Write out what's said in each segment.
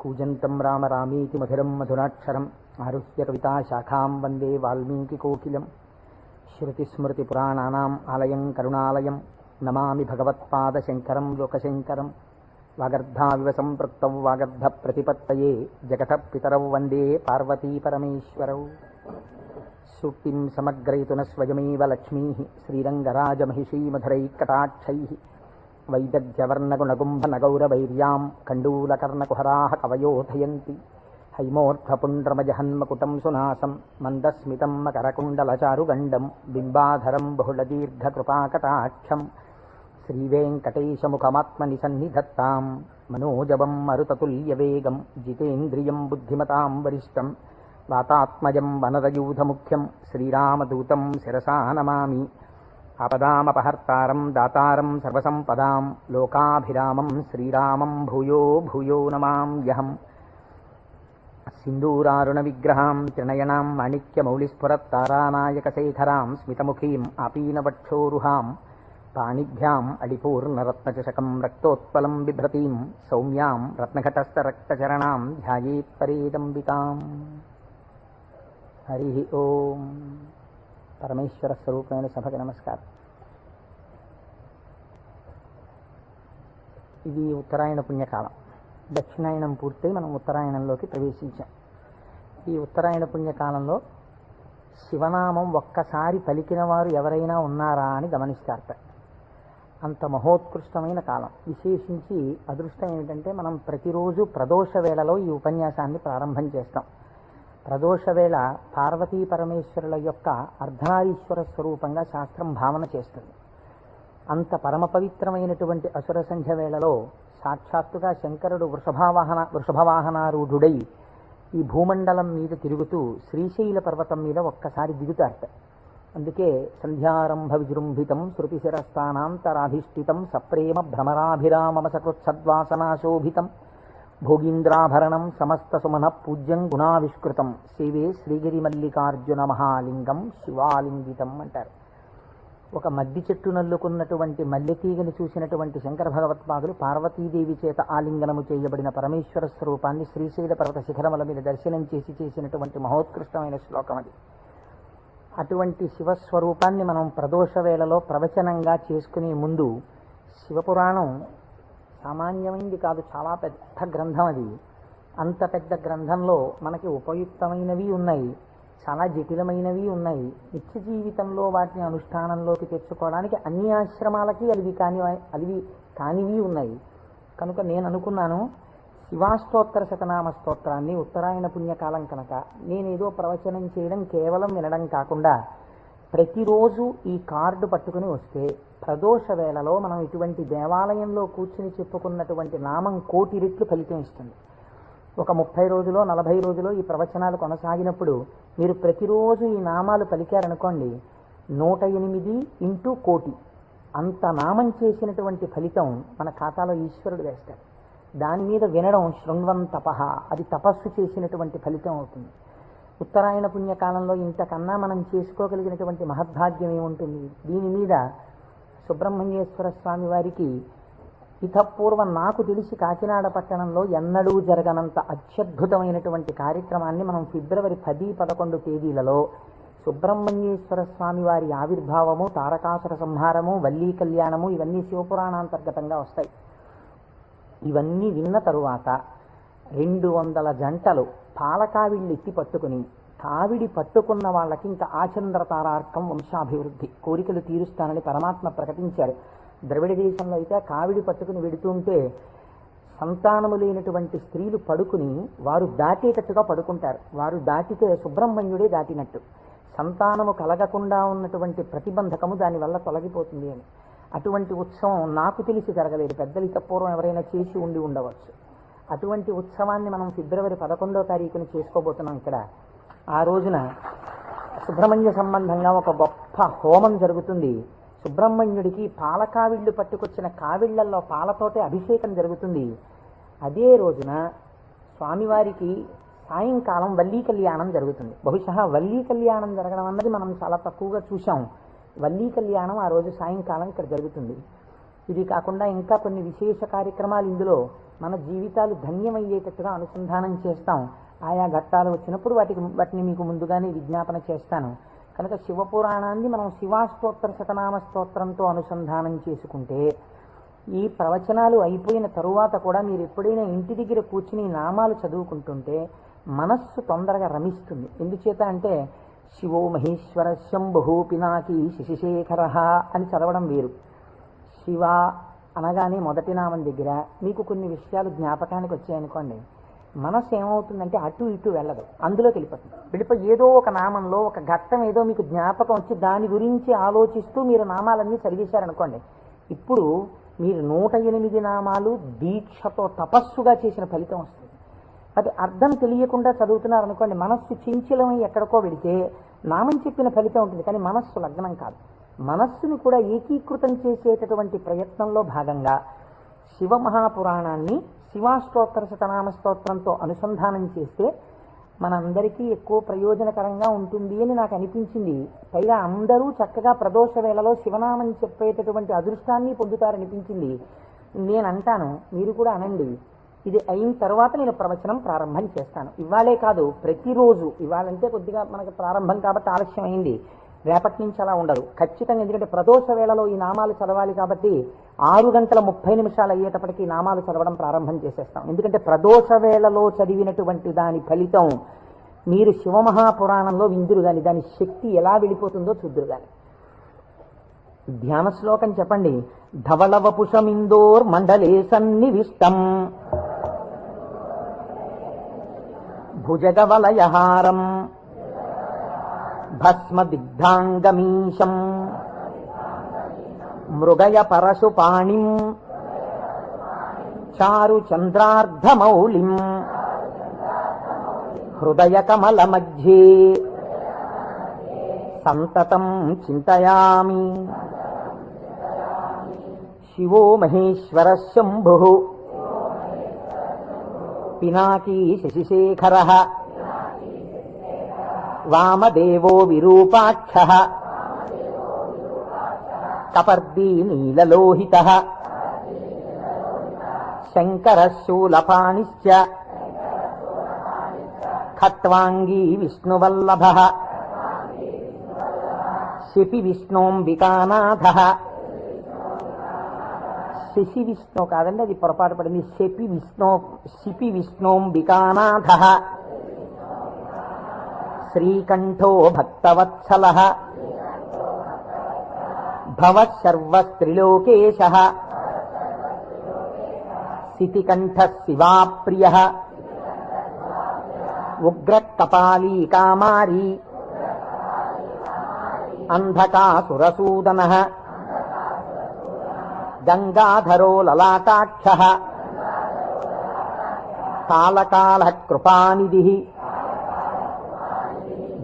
కూజంతం రామ రామీతి మధురం మధురాక్షరం. ఆరుహ్య కవితా శాఖాం వందే వాల్మీకికోకిలం శృతిస్మృతిపురాణానాం ఆలయం కరుణాలయం. నమామి భగవత్పాదశంకరం లోకశంకరం వాగర్ధావివ సంపృక్తౌ వాగర్ధ ప్రతిపత్తయే జగత పితరౌ వందే పార్వతీ పరమేశ్వరౌ. సూక్తిం సమగ్రయతున స్వయమేవ లక్ష్మీ శ్రీరంగరాజమహిషీమధురైకటాక్షై వైదగ్ధ్యవర్ణగుణగుంభనగౌరవైర్యాం కండూలకర్ణకుహరాः కవయోధయంతి హైమోర్ధ్వపుండ్రమజహన్మకుటం సునాసం మందస్మితం మకరకుండలచారుగండం బింబాధరం బహుళదీర్ఘకృపాకటాక్షం శ్రీవేంకటేశముఖమాత్మని సన్నిధత్తాం మనోజవం మరుతతుల్యవేగం జితేంద్రియం బుద్ధిమతాం వరిష్టం వాతాత్మజం వనరయూధముఖ్యం శ్రీరామదూతం శిరసా నమామి ఆపదామపహర్తారం దాతారం సర్వసంపదాం లోకాభిరామం శ్రీరామం భూయో భూయో నమామ్యహం సింధూరారుణ విగ్రహాం త్రినయనాం మాణిక్యమౌళిస్ఫురత్తారానాయకశేఖరాం స్మితముఖీం ఆపీనవక్షోరుహాం పాణిభ్యాం అళిపూర్ణరత్నచషకం రక్తోత్పలం బిభ్రతీం సౌమ్యాం రత్నఘటస్థరక్తచరణాం ధ్యాయేత్పరేదంబికాం. హరి ఓం. పరమేశ్వర స్వరూపమైన సభకి నమస్కారం. ఇది ఉత్తరాయణ పుణ్యకాలం. దక్షిణాయనం పూర్తయి మనం ఉత్తరాయణంలోకి ప్రవేశించాం. ఈ ఉత్తరాయణ పుణ్యకాలంలో శివనామం ఒక్కసారి పలికిన వారు ఎవరైనా ఉన్నారా అని గమనిస్తారట అంత మహోత్కృష్టమైన కాలం. విశేషించి అదృష్టం ఏంటంటే మనం ప్రతిరోజు ప్రదోష వేళలో ఈ ఉపన్యాసాన్ని ప్రారంభం చేస్తాం. ప్రదోష వేళ పార్వతీ పరమేశ్వరుల యొక్క అర్ధనారీశ్వర స్వరూపంగా శాస్త్రం భావన చేస్తుంది. అంత పరమ పవిత్రమైనటువంటి అసుర సంధ్య వేళలో సాక్షాత్తుగా శంకరుడు వృషభావాహన వృషభవాహనారూఢుడై ఈ భూమండలం మీద తిరుగుతూ శ్రీశైల పర్వతం మీద ఒక్కసారి దిగుతారట. అందుకే సంధ్యారంభ విజృంభితం శృతిశిరస్థానాంతరాధిష్ఠితం సప్రేమ భ్రమరాభిరామమ సకృత్సద్వాసనాశోభితం భోగీంద్రాభరణం సమస్త సుమన పూజ్యం గుణావిష్కృతం. శివే శ్రీగిరి మల్లికార్జున మహాలింగం శివాలింగితం అంటారు. ఒక మద్ది చెట్టు నల్లుకున్నటువంటి మల్లెతీగని చూసినటువంటి శంకర భగవత్పాదులు పార్వతీదేవి చేత ఆలింగనము చేయబడిన పరమేశ్వర స్వరూపాన్ని శ్రీశైల పర్వత శిఖరముల మీద దర్శనం చేసి చేసినటువంటి మహోత్కృష్టమైన శ్లోకం అది. అటువంటి శివస్వరూపాన్ని మనం ప్రదోష వేళలో ప్రవచనంగా చేసుకునే ముందు శివపురాణం సామాన్యమైంది కాదు చాలా పెద్ద గ్రంథం అది. అంత పెద్ద గ్రంథంలో మనకి ఉపయుక్తమైనవి ఉన్నాయి చాలా జటిలమైనవి ఉన్నాయి. నిత్య జీవితంలో వాటిని అనుష్ఠానంలోకి తెచ్చుకోవడానికి అన్ని ఆశ్రమాలకి అలివి కాని అలివి కానివి ఉన్నాయి. కనుక నేను అనుకున్నాను శివాస్తోత్ర శతనామ స్తోత్రాన్ని ఉత్తరాయణ పుణ్యకాలం కనుక నేనేదో ప్రవచనం చేయడం కేవలం వినడం కాకుండా ప్రతిరోజు ఈ కార్డు పట్టుకుని వస్తే ప్రదోష వేళలో మనం ఇటువంటి దేవాలయంలో కూర్చుని చెప్పుకున్నటువంటి నామం కోటి రెట్లు ఫలితం ఇస్తుంది. ఒక ముప్పై రోజులో నలభై రోజులో ఈ ప్రవచనాలు కొనసాగినప్పుడు మీరు ప్రతిరోజు ఈ నామాలు పలికారనుకోండి నూట ఎనిమిది ఇంటూ కోటి. అంత నామం చేసినటువంటి ఫలితం మన ఖాతాలో ఈశ్వరుడు వేస్తాడు. దాని మీద వినడం శృణ్వం తపహ అది తపస్సు చేసినటువంటి ఫలితం అవుతుంది. ఉత్తరాయణ పుణ్యకాలంలో ఇంతకన్నా మనం చేసుకోగలిగినటువంటి మహద్భాగ్యం ఏముంటుంది? దీని మీద సుబ్రహ్మణ్యేశ్వర స్వామి వారికి ఇతపూర్వం నాకు తెలిసి కాకినాడ పట్టణంలో ఎన్నడూ జరగనంత అత్యద్భుతమైనటువంటి కార్యక్రమాన్ని మనం ఫిబ్రవరి పది పదకొండు తేదీలలో సుబ్రహ్మణ్యేశ్వర స్వామి వారి ఆవిర్భావము తారకాసుర సంహారము వల్లీ కళ్యాణము ఇవన్నీ శివపురాణాంతర్గతంగా వస్తాయి. ఇవన్నీ విన్న తరువాత రెండు వందల జంటలు పాలకావిళ్ళు ఎత్తి పట్టుకుని కావిడి పట్టుకున్న వాళ్ళకి ఇంకా ఆచంద్ర తారార్కం వంశాభివృద్ధి కోరికలు తీరుస్తానని పరమాత్మ ప్రకటించారు. ద్రవిడ దేశంలో అయితే కావిడి పట్టుకుని వెడుతుంటే సంతానము లేనటువంటి స్త్రీలు పడుకుని వారు దాటేటట్టుగా పడుకుంటారు. వారు దాటితే సుబ్రహ్మణ్యుడే దాటినట్టు. సంతానము కలగకుండా ఉన్నటువంటి ప్రతిబంధకము దానివల్ల తొలగిపోతుంది అని. అటువంటి ఉత్సవం నాకు తెలిసి జరగలేదు. పెద్దలు పూర్వం ఎవరైనా చేసి ఉండి ఉండవచ్చు. అటువంటి ఉత్సవాన్ని మనం ఫిబ్రవరి పదకొండో తారీఖున చేసుకోబోతున్నాం ఇక్కడ. ఆ రోజున సుబ్రహ్మణ్య సంబంధంగా ఒక గొప్ప హోమం జరుగుతుంది. సుబ్రహ్మణ్యుడికి పాల కావిళ్ళు పట్టుకొచ్చిన కావిళ్ళల్లో పాలతోటే అభిషేకం జరుగుతుంది. అదే రోజున స్వామివారికి సాయంకాలం వల్లీ కళ్యాణం జరుగుతుంది. బహుశా వల్లీ కళ్యాణం జరగడం అన్నది మనం చాలా తక్కువగా చూసాం వల్లీ కళ్యాణం ఆ రోజు సాయంకాలం ఇక్కడ జరుగుతుంది. ఇది కాకుండా ఇంకా కొన్ని విశేష కార్యక్రమాలు ఇందులో మన జీవితాలు ధన్యమయ్యేటట్టుగా అనుసంధానం చేస్తాం. ఆయా ఘట్టాలు వచ్చినప్పుడు వాటికి వాటిని మీకు ముందుగానే విజ్ఞాపన చేస్తాను. కనుక శివపురాణాన్ని మనం శివాస్తోత్ర శతనామ స్తోత్రంతో అనుసంధానం చేసుకుంటే ఈ ప్రవచనాలు అయిపోయిన తరువాత కూడా మీరు ఎప్పుడైనా ఇంటి దగ్గర కూర్చుని నామాలు చదువుకుంటుంటే మనస్సు తొందరగా రమిస్తుంది. ఎందుచేత అంటే శివో మహేశ్వర శంభు పినాకి శశిశేఖర అని చదవడం వేరు. శివ అనగానే మొదటి నామం దగ్గర మీకు కొన్ని విషయాలు జ్ఞాపకానికి వచ్చాయనుకోండి. మనసు ఏమవుతుందంటే అటు ఇటు వెళ్ళదు. అందులోకి వెళ్ళిపోతుంది. వెళ్ళిపోయి ఏదో ఒక నామంలో ఒక ఘట్టం ఏదో మీకు జ్ఞాపకం వచ్చి దాని గురించి ఆలోచిస్తూ మీరు నామాలన్నీ చదివేశారనుకోండి ఇప్పుడు మీరు నూట ఎనిమిది నామాలు దీక్షతో తపస్సుగా చేసిన ఫలితం వస్తుంది. అది అర్థం తెలియకుండా చదువుతున్నారు అనుకోండి మనస్సు చించలమై ఎక్కడికో వెడితే నామం చెప్పిన ఫలితం ఉంటుంది కానీ మనస్సు లగ్నం కాదు. మనస్సుని కూడా ఏకీకృతం చేసేటటువంటి ప్రయత్నంలో భాగంగా శివ మహాపురాణాన్ని శివాష్టోత్తర శతనామ స్తోత్రంతో అనుసంధానం చేస్తే మనందరికీ ఎక్కువ ప్రయోజనకరంగా ఉంటుంది అని నాకు అనిపించింది. పైగా అందరూ చక్కగా ప్రదోష వేళలో శివనామం చెప్పేటటువంటి అదృష్టాన్ని పొందుతారనిపించింది. నేను అంటాను మీరు కూడా అనండి. ఇది అయిన తర్వాత నేను ప్రవచనం ప్రారంభం చేస్తాను. ఇవాళే కాదు ప్రతిరోజు. ఇవాళంటే కొద్దిగా మనకు ప్రారంభం కాబట్టి ఆలస్యం అయింది. రేపటి నుంచి అలా ఉండదు. ఖచ్చితంగా ఎందుకంటే ప్రదోష వేళలో ఈ నామాలు చదవాలి కాబట్టి ఆరు గంటల ముప్పై నిమిషాలు అయ్యేటప్పటికి ఈ నామాలు చదవడం ప్రారంభం చేసేస్తాం. ఎందుకంటే ప్రదోష వేళలో చదివినటువంటి దాని ఫలితం మీరు శివమహాపురాణంలో విందురు కానీ దాని శక్తి ఎలా వెళ్ళిపోతుందో చూద్దురు కానీ ధ్యాన శ్లోకం చెప్పండి. ధవళవపుషమిందోర్ మండలే సన్నివిష్టం. భుజగవలయహారం. భస్మదిగ్ధాంగమీశం మృగయ పరశుపాణిం చారు చంద్రార్ధమౌళిం హృదయ కమల మధ్యే సంతతం చింతయామి. శివో మహేశ్వర శంభు. పినాకీ శశిశేఖర. వామదేవో విరూపాక్ష కపర్దీ నీలలోహిత శంకర ఖట్వాంగీ విష్ణువల్లభ శిపి విష్ణోంబికానాథ శశి విష్ణు కాదండి అది పొరపాటు పడింది శపి విష్ణు శిపి విష్ణోంబికానాథ శ్రీకంఠో భక్తవత్సల భవ శితికంఠ శివాప్రియ ఉగ్రకపాలీ కామారీ అంధకాసురసూదన గంగాధరో లలాటాక్ష కాళకాల కృపానిధి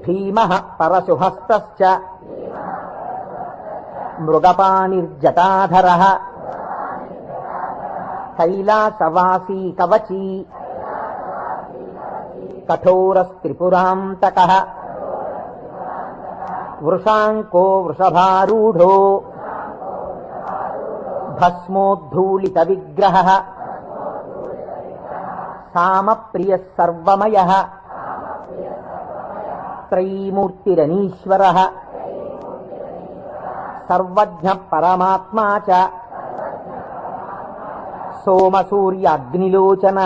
भीमः परशुहस्तश्च मृगपाणिर्जटाधरः। कैलासवासी कवची कठोरस्त्रिपुरान्तकः। वृषाङ्को वृषभारूढो। भस्मोद्धूलितविग्रहः। सामप्रियः सर्वमयः। సర్వమయ త్రైమూర్తిరనీశ్వర. సర్వజ్ఞ పరమాత్మా చ. సోమసూర్యాగ్నిలోచన.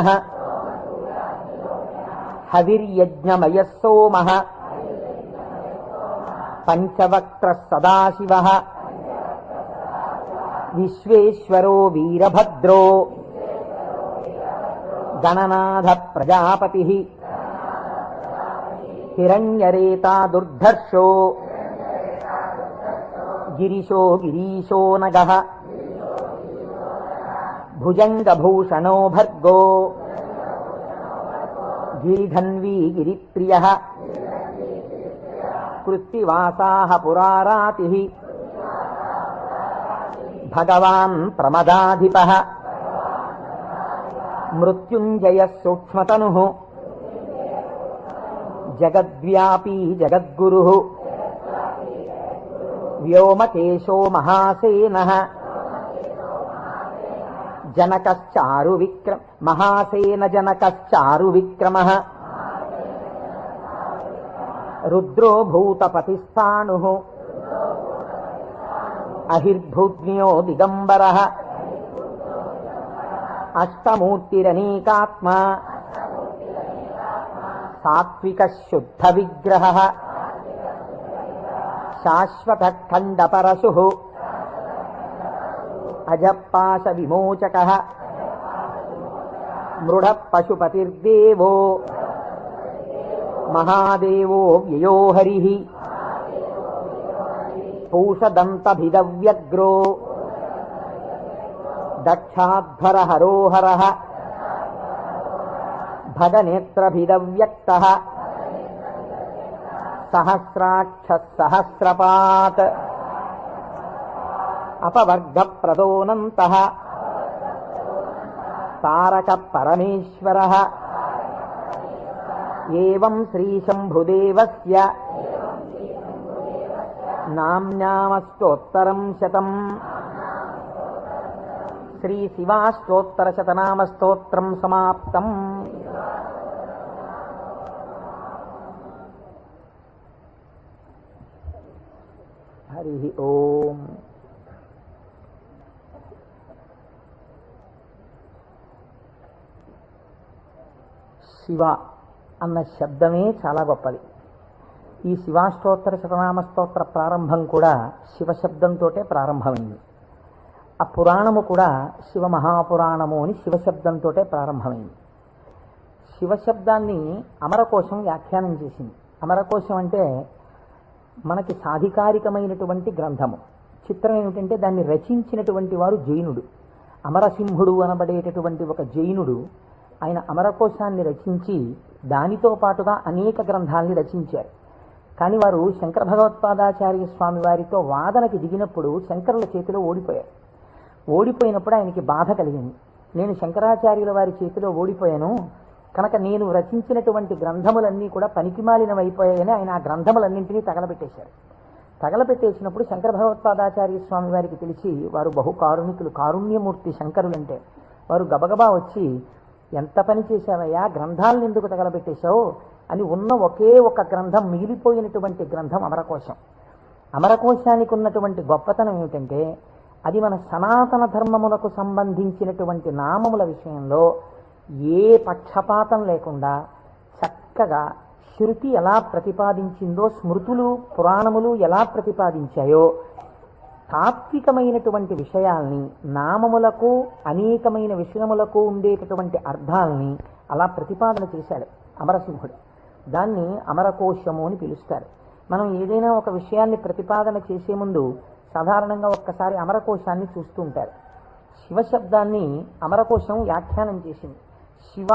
హవిర్యజ్ఞమయ సోమ. పంచవక్త్ర సదాశివ. విశ్వేశ్వరో వీరభద్రో. हिरण्यरेता दुर्धर्षो। गिरिशो गिरीशो नगः। भुजङ्गभूषणो भर्गो। गिरिधन्वी गिरिप्रियः। कृत्तिवासाः पुरारातिः। भगवान् प्रमदाधिपः। मृत्युञ्जयः सूक्ष्मतनुः। జగద్వ్యాపీ జగద్గురు. వ్యోమకేశో మహాసేన. జనకశ్చారు విక్రమ మహాసేన జనకశ్చారు విక్రమ రుద్రో భూతపతిస్థాణు అహిర్భూజ్ఞో దిగంబర అష్టమూర్తిరనీకాత్మా సాత్విక శుద్ధ విగ్రహ శాశ్వత ఖండపరశు అజపాశ విమోచక మృఢ పశుపతిర్దేవో మహాదేవో వ్యయోహరి పూషదంతభిదవ్యగ్రో. దక్షాధ్వర హరోహర భగనేత్రభిదవ్యక్త సహస్రాక్ష సహస్రపాత్ అపవర్గ ప్రదోనంత తారక పరమేశ్వర ఏం శ్రీశంభుదేవస్య నామ్నామస్తోత్తరం శతం శ్రీశివాస్తోత్తరశతనామస్తోత్రం సమాప్తం హరి ఓం. శివ అన్న శబ్దమే చాలా గొప్పది. ఈ శివాష్టోత్తర శతనామ స్తోత్ర ప్రారంభం కూడా శివశబ్దంతో ప్రారంభమైంది. ఆ పురాణము కూడా శివ మహాపురాణము అని శివశబ్దంతో ప్రారంభమైంది. శివశబ్దాన్ని అమరకోశం వ్యాఖ్యానం చేసింది. అమరకోశం అంటే మనకి సాధికారికమైనటువంటి గ్రంథము. చిత్రం ఏమిటంటే దాన్ని రచించినటువంటి వారు జైనుడు. అమరసింహుడు అనబడేటటువంటి ఒక జైనుడు ఆయన అమరకోశాన్ని రచించి దానితో పాటుగా అనేక గ్రంథాల్ని రచించారు. కానీ వారు శంకర భగవత్పాదాచార్య స్వామి వారితో వాదనకి దిగినప్పుడు శంకరుల చేతిలో ఓడిపోయారు. ఓడిపోయినప్పుడు ఆయనకి బాధ కలిగింది. నేను శంకరాచార్యుల వారి చేతిలో ఓడిపోయాను కనుక నేను రచించినటువంటి గ్రంథములన్నీ కూడా పనికిమాలినవైపోయాయని ఆయన ఆ గ్రంథములన్నింటినీ తగలబెట్టేశారు. తగలబెట్టేసినప్పుడు శంకర భగవత్పాదాచార్య స్వామి వారికి తెలిసి వారు బహు కారుణికులు కారుణ్యమూర్తి శంకరులంటే. వారు గబగబా వచ్చి ఎంత పని చేశావయ్యా? గ్రంథాలను ఎందుకు తగలబెట్టేశావు అని ఉన్న ఒకే ఒక గ్రంథం మిగిలిపోయినటువంటి గ్రంథం అమరకోశం. అమరకోశానికి ఉన్నటువంటి గొప్పతనం ఏమిటంటే అది మన సనాతన ధర్మములకు సంబంధించినటువంటి నామముల విషయంలో ఏ పక్షపాతం లేకుండా చక్కగా శృతి ఎలా ప్రతిపాదించిందో స్మృతులు పురాణములు ఎలా ప్రతిపాదించాయో తాత్వికమైనటువంటి విషయాల్ని నామములకు అనేకమైన విషయములకు ఉండేటటువంటి అర్థాలని అలా ప్రతిపాదన చేశాడు అమరసింహుడు. దాన్ని అమరకోశము అని పిలుస్తారు. మనం ఏదైనా ఒక విషయాన్ని ప్రతిపాదన చేసే ముందు సాధారణంగా ఒక్కసారి అమరకోశాన్ని చూస్తూ ఉంటారు. శివశబ్దాన్ని అమరకోశం వ్యాఖ్యానం చేసింది. శివ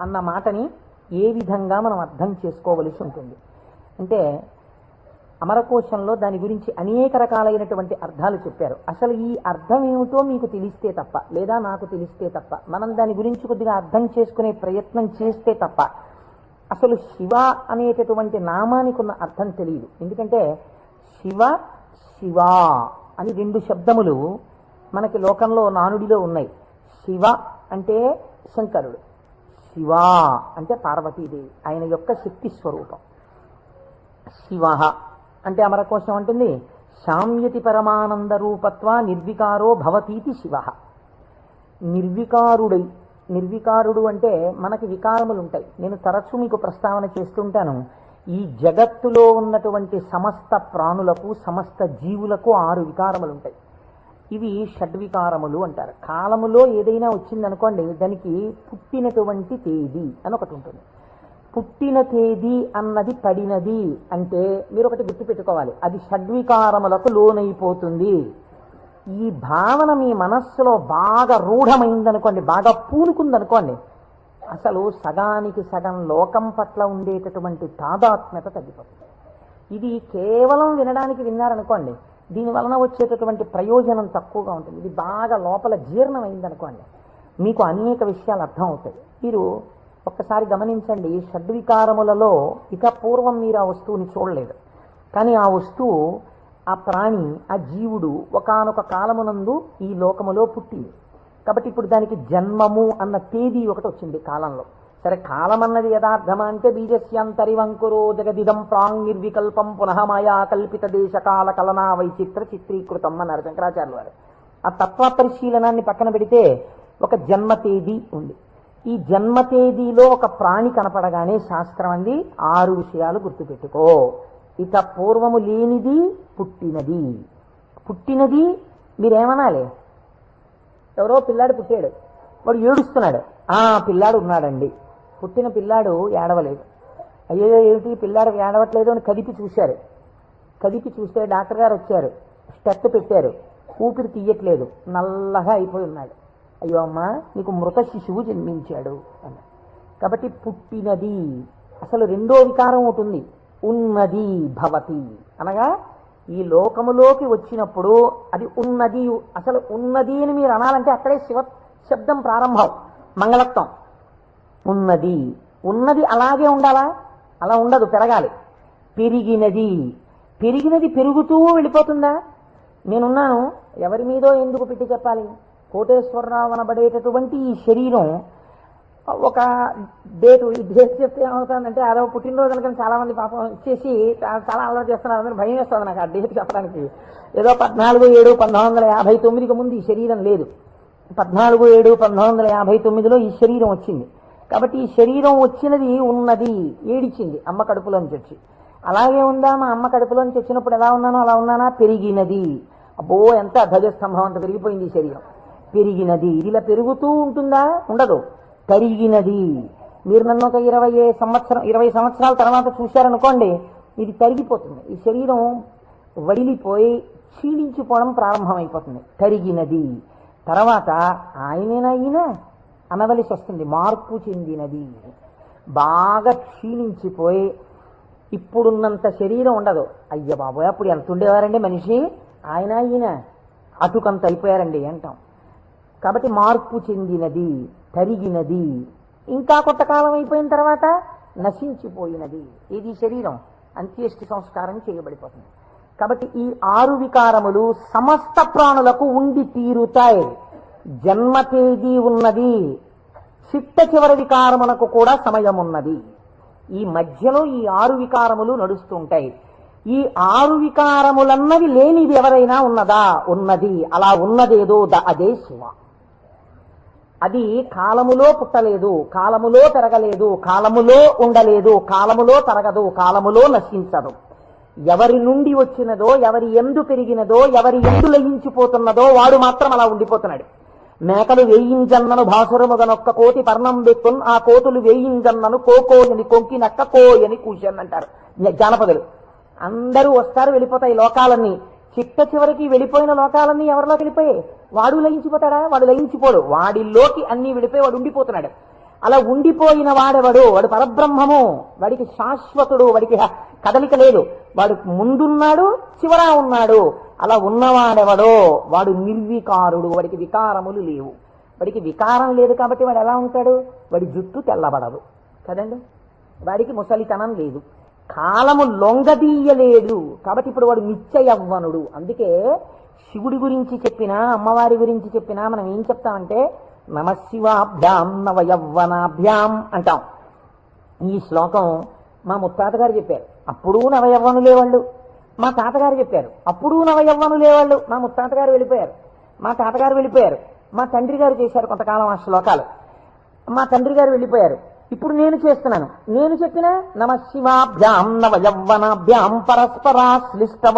అన్న మాటని ఏ విధంగా మనం అర్థం చేసుకోవలసి ఉంటుంది? అంటే అమరకోశంలో దాని గురించి అనేక రకాలైనటువంటి అర్థాలు చెప్పారు. అసలు ఈ అర్థం ఏమిటో మీకు తెలిస్తే తప్ప లేదా నాకు తెలిస్తే తప్ప మనం దాని గురించి కొద్దిగా అర్థం చేసుకునే ప్రయత్నం చేస్తే తప్ప అసలు శివ అనేటటువంటి నామానికి ఉన్న అర్థం తెలియదు. ఎందుకంటే శివ శివ అని రెండు శబ్దములు మనకి లోకంలో నానుడిలో ఉన్నాయి. శివ అంటే శంకరుడు. శివ అంటే పార్వతీదేవి ఆయన యొక్క శక్తి స్వరూపం. శివ అంటే అమరకోశం అంటుంది శామ్యతి పరమానంద రూపత్వ నిర్వికారో భవతీతి శివ. నిర్వికారుడై నిర్వికారుడు అంటే మనకి వికారములు ఉంటాయి నేను తరచూ మీకు ప్రస్తావన చేస్తుంటాను ఈ జగత్తులో ఉన్నటువంటి సమస్త ప్రాణులకు సమస్త జీవులకు ఆరు వికారములు ఉంటాయి ఇవి షడ్వికారములు అంటారు. కాలములో ఏదైనా వచ్చిందనుకోండి దానికి పుట్టినటువంటి తేదీ అని ఒకటి ఉంటుంది. పుట్టిన తేదీ అన్నది పడినది అంటే మీరు ఒకటి గుర్తుపెట్టుకోవాలి అది షడ్వికారములకు లోనైపోతుంది. ఈ భావన మీ మనస్సులో బాగా రూఢమైందనుకోండి బాగా పూనుకుందనుకోండి అసలు సగానికి సగం లోకం పట్ల ఉండేటటువంటి తాదాత్మ్యత తగ్గిపోతుంది. ఇది కేవలం వినడానికి విన్నారనుకోండి దీని వలన వచ్చేటటువంటి ప్రయోజనం తక్కువగా ఉంటుంది. ఇది బాగా లోపల జీర్ణమైందనుకోండి మీకు అనేక విషయాలు అర్థం అవుతాయి మీరు ఒక్కసారి గమనించండి షడ్వికారములలో ఇక పూర్వం మీరు ఆ వస్తువుని చూడలేదు. కానీ ఆ వస్తువు ఆ ప్రాణి ఆ జీవుడు ఒకానొక కాలమునందు ఈ లోకములో పుట్టింది. కాబట్టి ఇప్పుడు దానికి జన్మము అన్న తేదీ ఒకటి వచ్చింది కాలంలో. సరే కాలం అన్నది యథార్థమా అంటే బీజస్యంతరివంకురో జగదిదం ప్రాంగ్ నిర్వికల్పం పునః మాయా కల్పిత దేశకాల కలనా వైచిత్ర చిత్రీకృతం అన్నారు శంకరాచార్యులు వారు ఆ తత్వ పరిశీలనాన్ని పక్కన పెడితే ఒక జన్మ తేదీ ఉంది. ఈ జన్మ తేదీలో ఒక ప్రాణి కనపడగానే శాస్త్రం అంది ఆరు విషయాలు గుర్తుపెట్టుకో. ఇక పూర్వము లేనిది పుట్టినది. పుట్టినది మీరేమనాలి? ఎవరో పిల్లాడు పుట్టాడు. వాడు ఏడుస్తున్నాడు. ఆ పిల్లాడు ఉన్నాడండి. పుట్టిన పిల్లాడు ఏడవలేదు. అయ్యో ఏమిటి? పిల్లాడు ఏడవట్లేదు అని కదిపి చూశారు. కదిపి చూస్తే డాక్టర్ గారు వచ్చారు. స్టెప్ పెట్టారు. ఊపిరి తీయట్లేదు. నల్లగా అయిపోయి ఉన్నాడు. అయ్యో అమ్మ నీకు మృత శిశువు జన్మించాడు అన్నారు కాబట్టి పుట్టినది. అసలు రెండో వికారం ఒకటి ఉంది. ఉన్నది భవతి. అనగా ఈ లోకములోకి వచ్చినప్పుడు అది ఉన్నది. అసలు ఉన్నది అని మీరు అనాలంటే అక్కడే శివ శబ్దం ప్రారంభం. మంగళత్వం. ఉన్నది. ఉన్నది అలాగే ఉండాలా? అలా ఉండదు పెరగాలి. పెరిగినది. పెరిగినది పెరుగుతూ వెళ్ళిపోతుందా? నేనున్నాను ఎవరి మీదో ఎందుకు పెట్టి చెప్పాలి? కోటేశ్వరరావు అనబడేటటువంటి ఈ శరీరం ఒక డేటు ఈ డేట్ చెప్తే ఏమవుతుందంటే అదో పుట్టినరోజు అనుకుని చాలామంది పాపం ఇచ్చేసి చాలా అలవాటు చేస్తున్నారు. అని భయం వేస్తుంది నాకు ఆ డేట్ చెప్పడానికి. ఏదో పద్నాలుగు ఏడు పంతొమ్మిది వందల యాభై తొమ్మిదికి ముందు ఈ శరీరం లేదు. పద్నాలుగు ఏడు పంతొమ్మిది వందల యాభై తొమ్మిదిలో ఈ శరీరం వచ్చింది. కాబట్టి ఈ శరీరం వచ్చినది ఉన్నది ఏడిచింది అమ్మ కడుపులోంచి వచ్చి అలాగే ఉందా? మా అమ్మ కడుపులోంచి వచ్చినప్పుడు ఎలా ఉన్నానో అలా ఉన్నానా? పెరిగినది. అబ్బో ఎంత ధ్వజస్తంభం అంత పెరిగిపోయింది ఈ శరీరం. పెరిగినది. ఇది ఇలా పెరుగుతూ ఉంటుందా? ఉండదు. తరిగినది. మీరు నన్ను ఒక ఇరవై సంవత్సరం ఇరవై సంవత్సరాల తర్వాత చూశారనుకోండి ఇది తరిగిపోతుంది. ఈ శరీరం వడిలిపోయి క్షీణించిపోవడం ప్రారంభమైపోతుంది. తరిగినది. తర్వాత ఆయనేనా ఈయన? అనవలసి వస్తుంది మార్పు చెందినది. బాగా క్షీణించిపోయి ఇప్పుడున్నంత శరీరం ఉండదు. అయ్య బాబోయ్ అప్పుడు ఎంత ఉండేవారండి మనిషి? ఆయన ఈయన. అటుకంత అయిపోయారండి అంటాం కాబట్టి మార్పు చెందినది తరిగినది ఇంకా కొంతకాలం అయిపోయిన తర్వాత నశించిపోయినది. ఇది శరీరం. అంత్యేష్టి సంస్కారం చేయబడిపోతుంది. కాబట్టి ఈ ఆరు వికారములు సమస్త ప్రాణులకు ఉండి తీరుతాయి. జన్మ తేదీ ఉన్నది. చిట్ట చివరి వికారమునకు కూడా సమయం ఉన్నది ఈ మధ్యలో ఈ ఆరు వికారములు నడుస్తుంటాయి. ఈ ఆరు వికారములన్నవి లేనిది ఎవరైనా ఉన్నదా? ఉన్నది. అలా ఉన్నదేదో ద- అదే శివ. అది కాలములో పుట్టలేదు. కాలములో పెరగలేదు. కాలములో ఉండలేదు. కాలములో తరగదు. కాలములో నశించదు. ఎవరి నుండి వచ్చినదో ఎవరి ఎందు పెరిగినదో ఎవరి ఎందు లయించిపోతున్నదో వాడు మాత్రం అలా ఉండిపోతున్నాడు. మేకలు వేయింజన్నను భాసురముగనొక్క కోతి పర్ణం వెక్కున్ ఆ కోతులు వేయింజన్నను కోకోయని కొంకి నక్క కోయని కూర్చొని అంటారు జానపదులు. అందరూ వస్తారు వెళ్ళిపోతాయి లోకాలన్నీ. చిట్ట చివరికి వెళ్ళిపోయిన లోకాలన్నీ ఎవరిలోకి వెళ్ళిపోయాయి? వాడు లయించిపోతాడా? వాడు లయించిపోడు. వాడిలోకి అన్ని వెళ్ళిపోయి వాడు ఉండిపోతున్నాడు. అలా ఉండిపోయిన వాడెవడు? వాడు పరబ్రహ్మము. వాడికి శాశ్వతుడు. వాడికి హ- కదలిక లేదు. వాడు ముందున్నాడు చివరా ఉన్నాడు. అలా ఉన్నవాడెవడో వాడు నిర్వికారుడు వాడికి వికారములు లేవు. వాడికి వికారం లేదు కాబట్టి వాడు ఎలా ఉంటాడు? వాడి జుట్టు తెల్లబడదు. కదండి? వాడికి ముసలితనం లేదు. కాలము లొంగదీయలేడు కాబట్టి ఇప్పుడు వాడు నిత్యయవ్వనుడు అందుకే శివుడి గురించి చెప్పినా అమ్మవారి గురించి చెప్పినా మనం ఏం చెప్తామంటే నమశివాభ్యాం నవయవ్వనాభ్యాం అంటాం. ఈ శ్లోకం మా ముత్తాత గారు చెప్పారు. అప్పుడు నవయవ్వనులే వాళ్ళు. మా తాతగారు చెప్పారు. అప్పుడు నవయవ్వను లేవాళ్ళు. మా ముత్తాతగారు వెళ్ళిపోయారు. మా తాతగారు వెళ్ళిపోయారు. మా తండ్రి గారు చేశారు కొంతకాలం ఆ శ్లోకాలు. మా తండ్రి గారు వెళ్ళిపోయారు. ఇప్పుడు నేను చేస్తున్నాను. నేను చెప్పిన నమ శివాభ్యాం నవయవ్వనాభ్యాం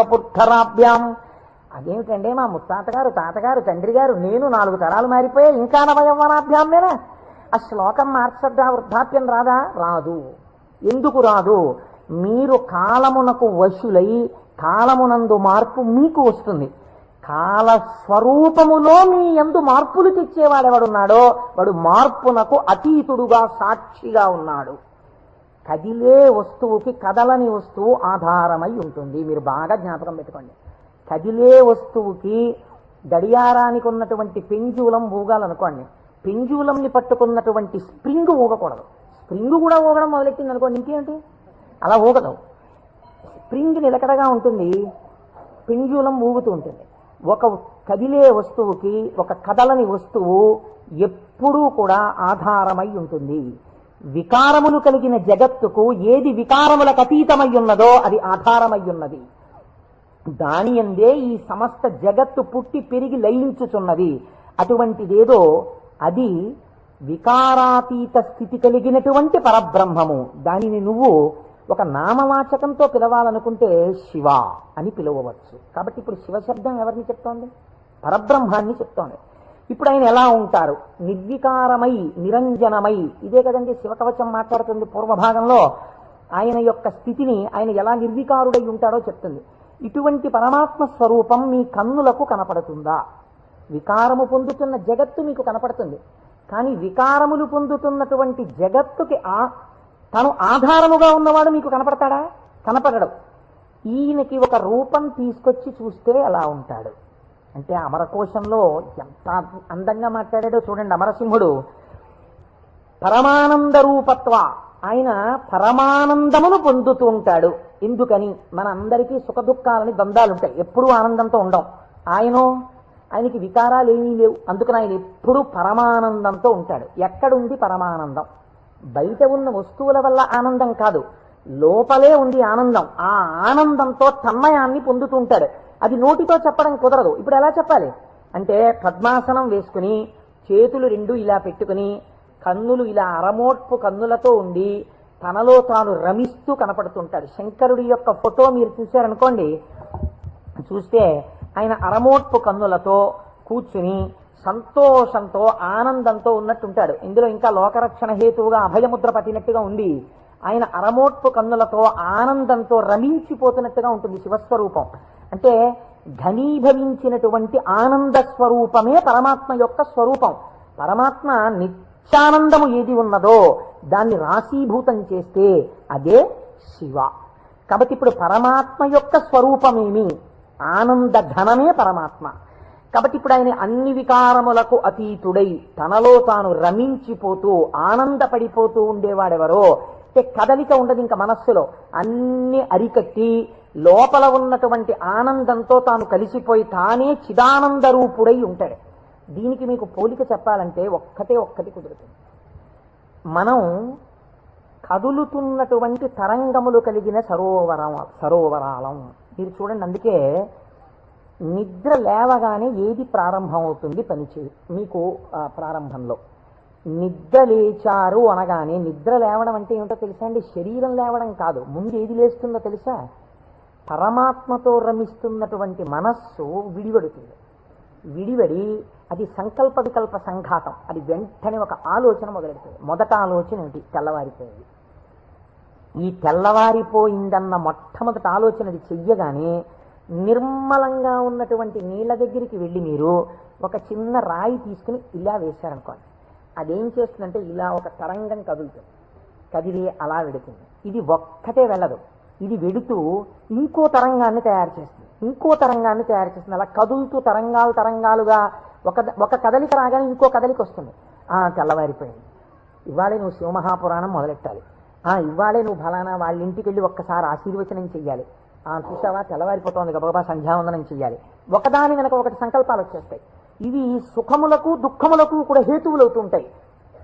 పుట్టరాభ్యాం అదేమిటండి మా ముత్తాతగారు తాతగారు తండ్రి గారు నేను నాలుగు తరాలు మారిపోయాయి ఇంకా నవయవ్వనాభ్యామేనా? ఆ శ్లోకం మార్చద్దా వృద్ధాప్యం రాదా? రాదు. ఎందుకు రాదు? మీరు కాలమునకు వశులై కాలమునందు మార్పు మీకు వస్తుంది. కాల స్వరూపములో మీ ఎందు మార్పులు తెచ్చేవాడెవడున్నాడో వాడు మార్పునకు అతీతుడుగా సాక్షిగా ఉన్నాడు. కదిలే వస్తువుకి కదలని వస్తువు ఆధారమై ఉంటుంది. మీరు బాగా జ్ఞాపకం పెట్టుకోండి. కదిలే వస్తువుకి గడియారానికి ఉన్నటువంటి పెంజూలం ఊగాలనుకోండి. పెంజూలంని పట్టుకున్నటువంటి స్ప్రింగ్ ఊగకూడదు. స్ప్రింగ్ కూడా ఊగడం మొదలెట్టింది అనుకోండి ఇంకేంటి? అలా ఊగదు. స్ప్రింగ్ నిలకడగా ఉంటుంది. పెంజూలం ఊగుతూ ఉంటుంది. ఒక కదిలే వస్తువుకి ఒక కదలని వస్తువు ఎప్పుడూ కూడా ఆధారమై ఉంటుంది. వికారములు కలిగిన జగత్తుకు ఏది వికారములకు అతీతమై ఉన్నదో అది ఆధారమై ఉన్నది. దాని అందే ఈ సమస్త జగత్తు పుట్టి పెరిగి లయించుచున్నది. అటువంటిదేదో అది వికారాతీత స్థితి కలిగినటువంటి పరబ్రహ్మము. దానిని నువ్వు ఒక నామవాచకంతో పిలవాలనుకుంటే శివ అని పిలవవచ్చు. కాబట్టి ఇప్పుడు శివ శబ్దం ఎవరిని చెప్తోంది? పరబ్రహ్మాన్ని చెప్తోంది. ఇప్పుడు ఆయన ఎలా ఉంటారు? నిర్వికారమై నిరంజనమై. ఇదే కదండి శివకవచం మాట్లాడుతుంది పూర్వభాగంలో ఆయన యొక్క స్థితిని ఆయన ఎలా నిర్వికారుడై ఉంటాడో చెప్తుంది. ఇటువంటి పరమాత్మ స్వరూపం మీ కన్నులకు కనపడుతుందా? వికారము పొందుతున్న జగత్తు మీకు కనపడుతుంది. కానీ వికారములు పొందుతున్నటువంటి జగత్తుకి ఆ తను ఆధారముగా ఉన్నవాడు మీకు కనపడతాడా? కనపడడు. ఈయనకి ఒక రూపం తీసుకొచ్చి చూస్తే అలా ఉంటాడు. అంటే అమరకోశంలో ఎంత అందంగా మాట్లాడాడో చూడండి అమరసింహుడు. పరమానంద రూపత్వ. ఆయన పరమానందమును పొందుతూ ఉంటాడు. ఎందుకని? మన అందరికీ సుఖ దుఃఖాలని బంధాలు ఉంటాయి. ఎప్పుడూ ఆనందంతో ఉండం. ఆయనో? ఆయనకి వికారాలు ఏమీ లేవు. అందుకని ఆయన ఎప్పుడూ పరమానందంతో ఉంటాడు. ఎక్కడుంది పరమానందం? బయట ఉన్న వస్తువుల వల్ల ఆనందం కాదు. లోపలే ఉంది ఆనందం. ఆ ఆనందంతో తన్మయాన్ని పొందుతుంటాడు. అది నోటితో చెప్పడం కుదరదు. ఇప్పుడు ఎలా చెప్పాలి? అంటే పద్మాసనం వేసుకుని చేతులు రెండు ఇలా పెట్టుకుని కన్నులు ఇలా అరమోట్పు కన్నులతో ఉండి తనలో తాను రమిస్తూ కనపడుతుంటాడు. శంకరుడి యొక్క ఫోటో మీరు చూశారనుకోండి చూస్తే ఆయన అరమోట్పు కన్నులతో కూర్చుని సంతోషంతో ఆనందంతో ఉన్నట్టుంటాడు. ఇందులో ఇంకా లోకరక్షణ హేతువుగా అభయముద్ర పట్టినట్టుగా ఉంది. ఆయన అరమోట్పు కన్నులతో ఆనందంతో రమించిపోతున్నట్టుగా ఉంటుంది శివస్వరూపం. అంటే ఘనీభవించినటువంటి ఆనంద స్వరూపమే పరమాత్మ యొక్క స్వరూపం. పరమాత్మ నిత్యానందము ఏది ఉన్నదో దాన్ని రాశీభూతం చేస్తే అదే శివ. కాబట్టి ఇప్పుడు పరమాత్మ యొక్క స్వరూపమేమి? ఆనంద ఘనమే పరమాత్మ. కాబట్టి ఇప్పుడు ఆయన అన్ని వికారములకు అతీతుడై తనలో తాను రమించిపోతూ ఆనందపడిపోతూ ఉండేవాడెవరో అంటే కదలిక ఉండదు ఇంకా మనస్సులో. అన్ని అరికట్టి లోపల ఉన్నటువంటి ఆనందంతో తాను కలిసిపోయి తానే చిదానంద రూపుడై ఉంటాడు. దీనికి మీకు పోలిక చెప్పాలంటే ఒక్కటే ఒక్కటి కుదురుతుంది. మనం కదులుతున్నటువంటి తరంగములు కలిగిన సరోవరం సరోవరాలం. మీరు చూడండి అందుకే నిద్ర లేవగానే ఏది ప్రారంభమవుతుంది పనిచే మీకు ప్రారంభంలో. నిద్ర లేచారు అనగానే నిద్ర లేవడం అంటే ఏమిటో తెలుసా అండి? శరీరం లేవడం కాదు. ముందు ఏది లేస్తుందో తెలుసా? పరమాత్మతో రమిస్తున్నటువంటి మనస్సు విడివడుతుంది. విడివడి అది సంకల్ప వికల్ప సంఘాతం. అది వెంటనే ఒక ఆలోచన మొదలెడుతుంది. మొదట ఆలోచన ఏమిటి? తెల్లవారిపోయింది. ఈ తెల్లవారిపోయిందన్న మొట్టమొదటి ఆలోచన అది చెయ్యగానే నిర్మలంగా ఉన్నటువంటి నీళ్ళ దగ్గరికి వెళ్ళి మీరు ఒక చిన్న రాయి తీసుకుని ఇలా వేశారనుకోండి. అదేం చేస్తుందంటే ఇలా ఒక తరంగం కదులుతుంది. కదిలి అలా వెడుతుంది ఇది ఒక్కటే వెళ్ళదు. ఇది వెడుతూ ఇంకో తరంగాన్ని తయారు చేస్తుంది. ఇంకో తరంగాన్ని తయారు చేస్తుంది. అలా కదులుతూ తరంగాలు తరంగాలుగా ఒక ఒక కదలిక రాగానే ఇంకో కదలిక వస్తుంది. ఆ తెల్లవారిపోయింది. ఇవాళే నువ్వు శివమహాపురాణం మొదలెట్టాలి. ఆ ఇవాళే నువ్వు ఫలానా వాళ్ళ ఇంటికి వెళ్ళి ఒక్కసారి ఆశీర్వచనం చెయ్యాలి. ఆ చూసావా తెల్లవారిపోతుంది గబగబా సంధ్యావందనం చెయ్యాలి. ఒకదాని వెనక ఒకటి సంకల్పాలు వచ్చేస్తాయి. ఇవి సుఖములకు దుఃఖములకు కూడా హేతువులు అవుతుంటాయి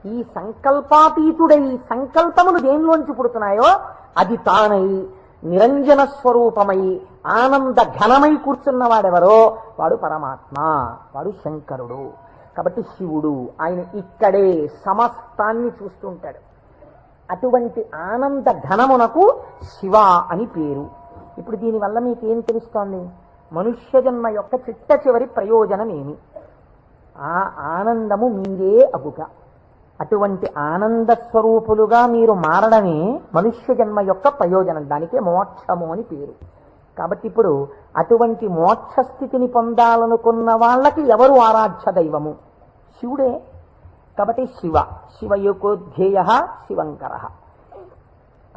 ఈ సంకల్పాతీతుడై సంకల్పములు దేనిలోంచి పుడుతున్నాయో అది తానై నిరంజన స్వరూపమై ఆనంద ఘనమై కూర్చున్నవాడెవరో? వాడు పరమాత్మ వాడు శంకరుడు. కాబట్టి శివుడు ఆయన ఇక్కడే సమస్తాన్ని చూస్తుంటాడు. అటువంటి ఆనంద ఘనమునకు శివ అని పేరు. ఇప్పుడు దీనివల్ల మీకేం తెలుస్తోంది? మనుష్య జన్మ యొక్క చిట్ట చివరి ప్రయోజనం ఏమి ఆ ఆనందము మీరే అగుక అటువంటి ఆనంద స్వరూపులుగా మీరు మారడమే మనుష్య జన్మ యొక్క ప్రయోజనం. దానికే మోక్షము అని పేరు. కాబట్టి ఇప్పుడు అటువంటి మోక్ష స్థితిని పొందాలనుకున్న వాళ్ళకి ఎవరు ఆరాధ్య దైవము? శివుడే. కాబట్టి శివ. శివయోకోధ్యేయ శివంకర.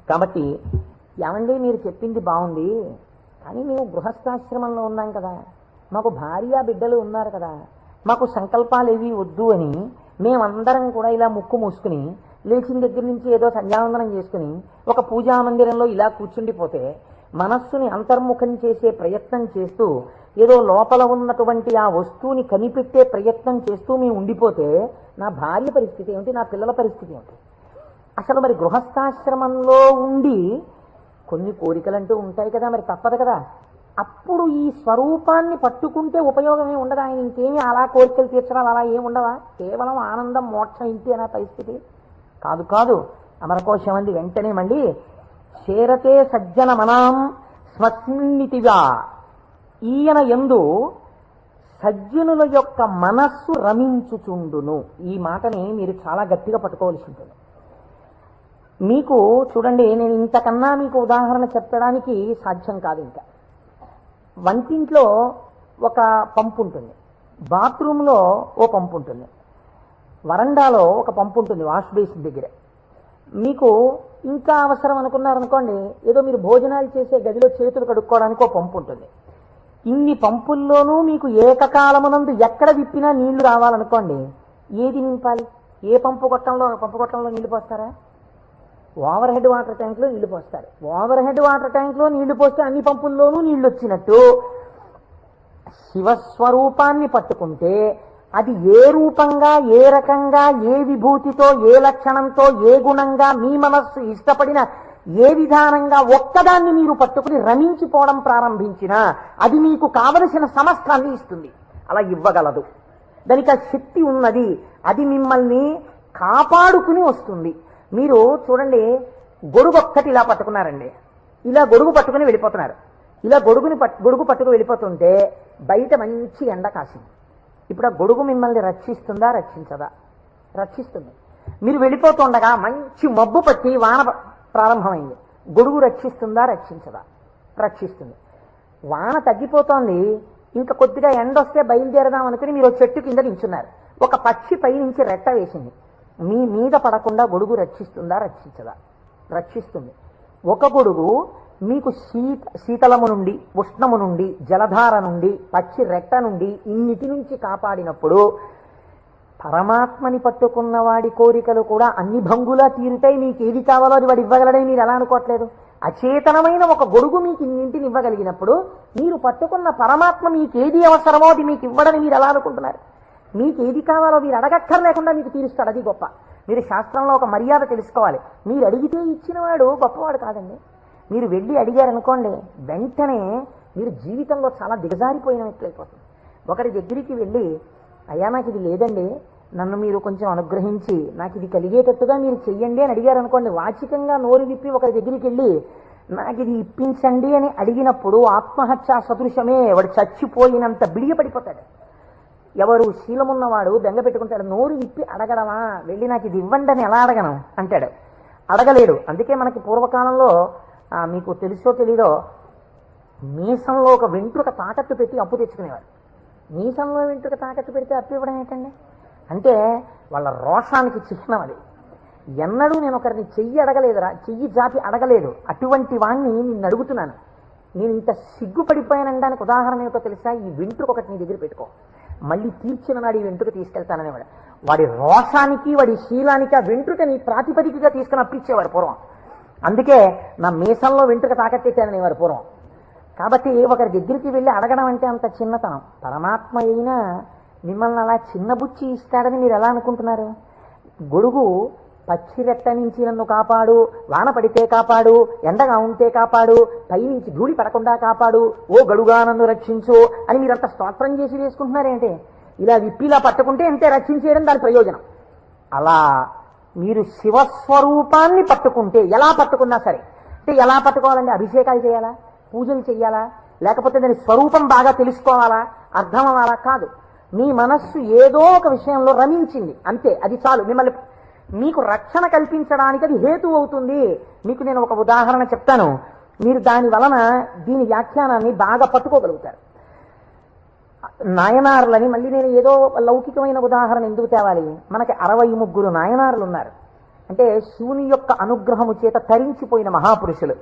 కాబట్టి ఏమండి మీరు చెప్పింది బాగుంది కానీ మేము గృహస్థాశ్రమంలో ఉన్నాం కదా. మాకు భార్య బిడ్డలు ఉన్నారు కదా. మాకు సంకల్పాలు ఏవి వద్దు అని మేమందరం కూడా ఇలా ముక్కు మూసుకుని లేచిన దగ్గర నుంచి ఏదో సంధ్యావందనం చేసుకుని ఒక పూజా మందిరంలో ఇలా కూర్చుండిపోతే మనస్సుని అంతర్ముఖం చేసే ప్రయత్నం చేస్తూ ఏదో లోపల ఉన్నటువంటి ఆ వస్తువుని కనిపెట్టే ప్రయత్నం చేస్తూ మేము ఉండిపోతే నా భార్య పరిస్థితి ఏమిటి నా పిల్లల పరిస్థితి ఏమిటి? అసలు మరి గృహస్థాశ్రమంలో ఉండి కొన్ని కోరికలంటూ ఉంటాయి కదా మరి తప్పదు కదా. అప్పుడు ఈ స్వరూపాన్ని పట్టుకుంటే ఉపయోగమే ఉండదు? ఆయన ఇంకేమీ అలా కోరికలు తీర్చడం అలా ఏమి ఉండవా? కేవలం ఆనందం మోక్షం ఇంతేనా పరిస్థితి. కాదు కాదు. అమరకోశం అంది వెంటనే మళ్ళీ చేరతే సజ్జన మనాం స్మస్మిన్నితిగా ఈయన ఎందు సజ్జనుల యొక్క మనస్సు రమించుచుండును. ఈ మాటని మీరు చాలా గట్టిగా పట్టుకోవాల్సి ఉంటుంది. మీకు చూడండి నేను ఇంతకన్నా మీకు ఉదాహరణ చెప్పడానికి సాధ్యం కాదు ఇంకా. వంటింట్లో ఒక పంపు ఉంటుంది. బాత్రూంలో ఓ పంపు ఉంటుంది. వరండాలో ఒక పంపు ఉంటుంది వాష్ బేసిన్ దగ్గర. మీకు ఇంకా అవసరం అనుకున్నారనుకోండి ఏదో మీరు భోజనాలు చేసే గదిలో చేతులు కడుక్కోవడానికి ఒక పంపు ఉంటుంది. ఇన్ని పంపుల్లోనూ మీకు ఏకకాలమునందు ఎక్కడ విప్పినా నీళ్ళు రావాలనుకోండి ఏది నింపాలి? ఏ పంపు గొట్టంలో పంపు కొట్టంలో నీళ్ళు పోస్తారా? ఓవర్ హెడ్ వాటర్ ట్యాంక్లో నీళ్ళు పోస్తారు. ఓవర్ హెడ్ వాటర్ ట్యాంక్లో నీళ్ళు పోస్తే అన్ని పంపుల్లోనూ నీళ్ళు వచ్చినట్టు. శివస్వరూపాన్ని పట్టుకుంటే అది ఏ రూపంగా ఏ రకంగా ఏ విభూతితో ఏ లక్షణంతో ఏ గుణంగా మీ మనస్సు ఇష్టపడిన ఏ విధానంగా ఒక్కదాన్ని మీరు పట్టుకుని రమించిపోవడం ప్రారంభించినా అది మీకు కావలసిన సమస్తాన్ని ఇస్తుంది. అలా ఇవ్వగలదు. దానికి ఆ శక్తి ఉన్నది. అది మిమ్మల్ని కాపాడుకుని వస్తుంది. మీరు చూడండి గొడుగు ఒక్కటి ఇలా పట్టుకున్నారండి. ఇలా గొడుగు పట్టుకుని వెళ్ళిపోతున్నారు. ఇలా గొడుగుని పట్ గొడుగు పట్టుకు వెళ్ళిపోతుంటే బయట మంచి ఎండ కాసింది. ఇప్పుడు ఆ గొడుగు మిమ్మల్ని రక్షిస్తుందా రక్షించదా? రక్షిస్తుంది. మీరు వెళ్ళిపోతుండగా మంచి మబ్బు పట్టి వాన ప్రారంభమైంది. గొడుగు రక్షిస్తుందా రక్షించదా? రక్షిస్తుంది. వాన తగ్గిపోతోంది. ఇంకా కొద్దిగా ఎండ వస్తే బయలుదేరదాం అనుకుని మీరు చెట్టు కింద నించున్నారు ఒక పక్షి పైనుంచి రెట్ట వేసింది. మీ మీద పడకుండా గొడుగు రక్షిస్తుందా రక్షించదా? రక్షిస్తుంది. ఒక గొడుగు మీకు శీత శీతలము నుండి ఉష్ణము నుండి జలధార నుండి పచ్చి రెట్ట నుండి ఇన్నిటి నుంచి కాపాడినప్పుడు పరమాత్మని పట్టుకున్న వాడి కోరికలు కూడా అన్ని భంగులా తీరుతాయి. మీకు ఏది కావాలో అది వాడు ఇవ్వగలడని మీరు ఎలా అనుకోవట్లేదు? అచేతనమైన ఒక గొడుగు మీకు ఇన్నింటిని ఇవ్వగలిగినప్పుడు మీరు పట్టుకున్న పరమాత్మ మీకు ఏది అవసరమో అది మీకు ఇవ్వడని మీరు ఎలా అనుకుంటున్నారు? మీకు ఏది కావాలో మీరు అడగక్కర్లేకుండా మీకు తీరుస్తాడు. అది గొప్ప. మీరు శాస్త్రంలో ఒక మర్యాద తెలుసుకోవాలి. మీరు అడిగితే ఇచ్చినవాడు గొప్పవాడు కాదండి. మీరు వెళ్ళి అడిగారనుకోండి వెంటనే మీరు జీవితంలో చాలా దిగజారిపోయినట్లయిపోతుంది ఒకరి దగ్గరికి వెళ్ళి అయ్యా నాకు ఇది లేదండి. నన్ను మీరు కొంచెం అనుగ్రహించి నాకు ఇది కలిగేటట్టుగా మీరు చెయ్యండి అని అడిగారనుకోండి వాచికంగా నోరు విప్పి ఒకరి దగ్గరికి వెళ్ళి నాకు ఇది ఇప్పించండి అని అడిగినప్పుడు ఆత్మహత్యా సదృశమే వాడు చచ్చిపోయినంత బిడియపడిపోతాడు. ఎవరు శీలమున్నవాడు బెంగ పెట్టుకుంటాడు నోరు విప్పి అడగడమా? వెళ్ళి నాకు ఇది ఇవ్వండి అని ఎలా అడగను? అంటాడు. అడగలేడు. అందుకే మనకి పూర్వకాలంలో మీకు తెలుసో తెలీదో మీసంలో ఒక వెంట్రుక తాకట్టు పెట్టి అప్పు తెచ్చుకునేవారు. మీసంలో వెంట్రుక తాకట్టు పెడితే అప్పు ఇవ్వడం ఏంటండి? అంటే వాళ్ళ రోషానికి చిహ్నం అది. ఎన్నడూ నేను ఒకరిని చెయ్యి అడగలేదురా చెయ్యి జాపి అడగలేదు. అటువంటి వాణ్ణి నిన్ను అడుగుతున్నాను. నేను ఇంత సిగ్గుపడిపోయానడానికి ఉదాహరణ ఏమిటో తెలుసా? ఈ వెంట్రుక ఒకటి నీ దగ్గర పెట్టుకో. మళ్ళీ తీర్చిన నాడు ఈ వెంట్రుక తీసుకెళ్తాననేవాడు వాడి. రోషానికి వాడి శీలానికి ఆ వెంట్రుకని ప్రాతిపదికగా తీసుకుని అప్పించేవారు పూర్వం. అందుకే నా మీసంలో వెంట్రుక తాకట్టేశాననేవారు పూర్వం. కాబట్టి ఒకరి దగ్గరికి వెళ్ళి అడగడం అంటే అంత చిన్నతనం. పరమాత్మ అయినా మిమ్మల్ని అలా చిన్నబుచ్చి ఇస్తాడని మీరు ఎలా అనుకుంటున్నారు? గొడుగు పచ్చి రెట్ట నుంచి నన్ను కాపాడు వాన పడితే కాపాడు ఎండగా ఉంటే కాపాడు పైనుంచి ధూళి పడకుండా కాపాడు ఓ గడుగా నన్ను రక్షించు అని మీరంతా స్తోత్రం చేసి వేసుకుంటున్నారేంటి? ఇలా విప్పిలా పట్టుకుంటే అంతే రక్షించేయడం దాని ప్రయోజనం. అలా మీరు శివస్వరూపాన్ని పట్టుకుంటే ఎలా పట్టుకున్నా సరే అంటే ఎలా పట్టుకోవాలండి? అభిషేకాలు చేయాలా? పూజలు చేయాలా లేకపోతే దాని స్వరూపం బాగా తెలుసుకోవాలా? అర్థం అవ్వాలా కాదు. మీ మనస్సు ఏదో ఒక విషయంలో రమించింది. అంతే. అది చాలు. మిమ్మల్ని మీకు రక్షణ కల్పించడానికి అది హేతు అవుతుంది. మీకు నేను ఒక ఉదాహరణ చెప్తాను. మీరు దాని వలన దీని వ్యాఖ్యానాన్ని బాగా పట్టుకోగలుగుతారు. నాయనారులని మళ్ళీ నేను ఏదో లౌకికమైన ఉదాహరణ ఎందుకు తేవాలి? మనకి అరవై ముగ్గురు నాయనారులు ఉన్నారు అంటే శివుని యొక్క అనుగ్రహము చేత తరించిపోయిన మహాపురుషులు.